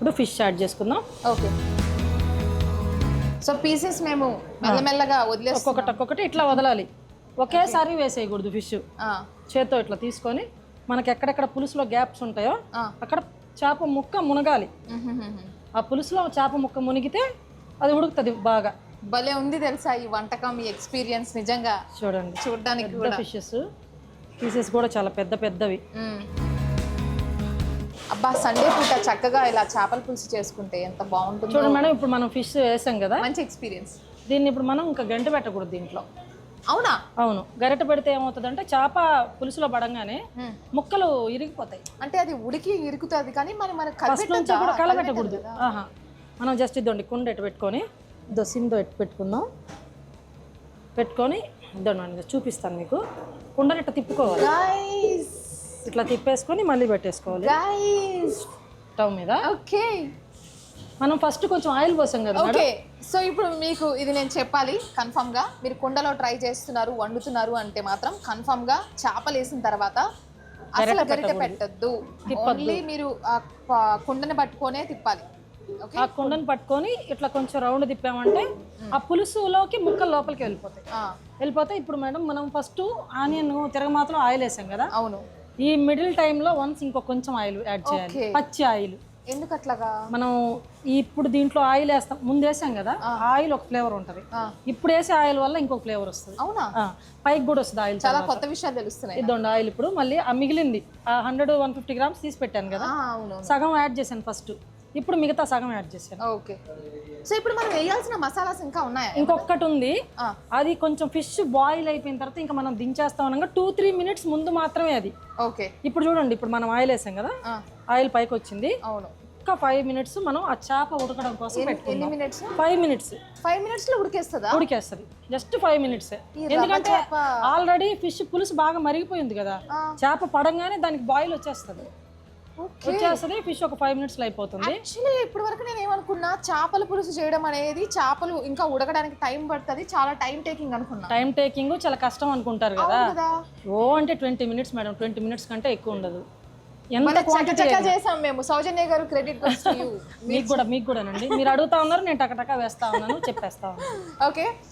ఇప్పుడు fish add చేసుకుందాం. Okay. So pieces మేము మెల్లమెల్లగా వదిలేస్తాం ఒక్కొక్కటి ఒక్కొక్కటి ఇట్లా వదలాలి. ఒకేసారి వేసేయకూడదు ఫిష్. చేత్తో ఇట్లా తీసుకొని మనకి ఎక్కడెక్కడ పులుసులో గ్యాప్స్ ఉంటాయో. అక్కడ చేప ముక్క మునగాలి. ఆ పులుసులో చేప ముక్క మునిగితే అది ఉడుకుతుంది బాగా. భలే ఉంది తెలుసా ఈ వంటకం ఈ ఎక్స్పీరియన్స్ నిజంగా. చూడండి. చూడడానికి ఫిషెస్. పీసెస్ కూడా చాలా పెద్ద పెద్దవి. అబ్బా సండే పూట చక్కగా ఇలా చేపల పులుసు చేసుకుంటే ఎంత బాగుంటుందో. చూడండి మేడం ఇప్పుడు మనం ఫిష్ వేసాం కదా? మంచి ఎక్స్పీరియన్స్ దీన్ని ఇప్పుడు మనం ఇంకా గంట పెట్టకూడదు దీంట్లో. అవునా? అవును. గరిట పెడితే ఏమవుతుందంటే చేప పులుసులో పడంగానే. ముక్కలు ఇరిగిపోతాయి. అంటే అది ఉడికి ఇరుకుతుంది కానీ మరి మనకు ఫస్ట్ నుంచి? కూడా కలబెట్టకూడదు. ఆహా. మనం జస్ట్ ఇద్దండి కుండ ఎటు పెట్టుకొని ఇదో సిమ్తో ఎటు పెట్టుకుందాం? పెట్టుకొని ఇద్దండి చూపిస్తాను మీకు. కుండని ఇట్లా తిప్పుకోవాలి? ఇట్లా తిప్పేసుకొని మళ్ళీ పెట్టేసుకోవాలి. గైస్ స్టవ్ మీద. ఓకే మనం ఫస్ట్ కొంచెం ఆయిల్ పోసాం కదా ఓకే సో ఇప్పుడు మీకు ఇది నేను చెప్పాలి కన్ఫర్మ్గా. మీరు కుండలో ట్రై చేస్తున్నారు వండుతున్నారు అంటే మాత్రం కన్ఫర్మ్గా చేపలు వేసిన తర్వాత అసలు గరిటె పెట్టద్దు. ఓన్లీ మీరు ఆ కుండని పట్టుకొనే తిప్పాలి. ఆ కుండని పట్టుకొని ఇట్లా కొంచెం రౌండ్ తిప్పామంటే ఆ పులుసులోకి ముక్కలు లోపలికి వెళ్ళిపోతాయి. వెళ్ళిపోతే ఇప్పుడు మేడం మనం ఫస్ట్ ఆనియన్ తిరగమాతలో ఆయిల్ వేసాం కదా. అవును. ఈ మిడిల్ టైంలో వన్స్ ఇంకో కొంచెం ఆయిల్ యాడ్ చేయాలి. పచ్చి ఆయిల్. ఎందుకు అట్లాగా? మనం ఇప్పుడు దీంట్లో ఆయిల్ వేస్తాం. ముందు వేసాం కదా ఆయిల్ ఒక ఫ్లేవర్ ఉంటుంది. ఇప్పుడు వేసే ఆయిల్ వల్ల ఇంకొక ఫ్లేవర్ వస్తుంది. అవునా? పైకి కూడా వస్తుంది ఆయిల్ చాలా కొత్త విషయాలు తెలుస్తున్నాయి. ఇద్దండి ఆయిల్ ఇప్పుడు. మళ్ళీ ఆ మిగిలింది ఆ హండ్రెడ్ వన్ ఫిఫ్టీ గ్రామ్స్ తీసి పెట్టాను కదా. సగం యాడ్ చేశాను ఫస్ట్ ఇప్పుడు మిగతా సగం యాడ్ చేశాను. ఓకే. సో ఇప్పుడు మనం వేయాల్సిన మసాలాస్ ఇంకా ఉన్నాయా? ఇంకొకటి ఉంది. అది కొంచెం ఫిష్ బాయిల్ అయిపోయిన తర్వాత ఇంకా మనం దించేస్తాం అనగా టూ త్రీ మినిట్స్ ముందు మాత్రమే అది. ఓకే. ఇప్పుడు చూడండి ఇప్పుడు మనం ఆయిల్ వేసాం కదా? ఆయిల్ పైకి వచ్చింది. అవును. ఇంకా ఫైవ్ మినిట్స్ మనం ఆ చేప ఉడకడం కోసం ఎన్ని మినిట్స్? Five minutes. ఫైవ్ మినిట్స్లో ఉడికేస్తుందా? ఉడికేస్తుంది. Just five minutes. ఎందుకంటే ఆల్రెడీ ఫిష్ పులుసు బాగా మరిగిపోయింది కదా. చేప పడంగానే దానికి బాయిల్ వచ్చేస్తుంది. వచ్చేస్తుంది ఫిష్ ఒక ఫైవ్ మినిట్స్లో అయిపోతుంది. యాక్చువల్లీ ఇప్పటి వరకు నేను ఏమనుకున్నా చేపల పులుసు చేయడం అనేది చేపలు ఇంకా ఉడకడానికి టైం పడుతుంది చాలా టైం టేకింగ్ అనుకున్నా. టైం టేకింగ్ చాలా కష్టం అనుకుంటారు కదా. ఓ అంటే twenty minutes madam twenty minutes కంటే ఎక్కువ ఉండదు. ఎంత చేసాం మేము. సౌజన్య గారు క్రెడిట్ మీకు కూడా మీకు కూడానండి. మీరు అడుగుతా ఉన్నారు నేను టకటకా వేస్తా ఉన్నాను చెప్పేస్తా ఉన్నాను. ఓకే.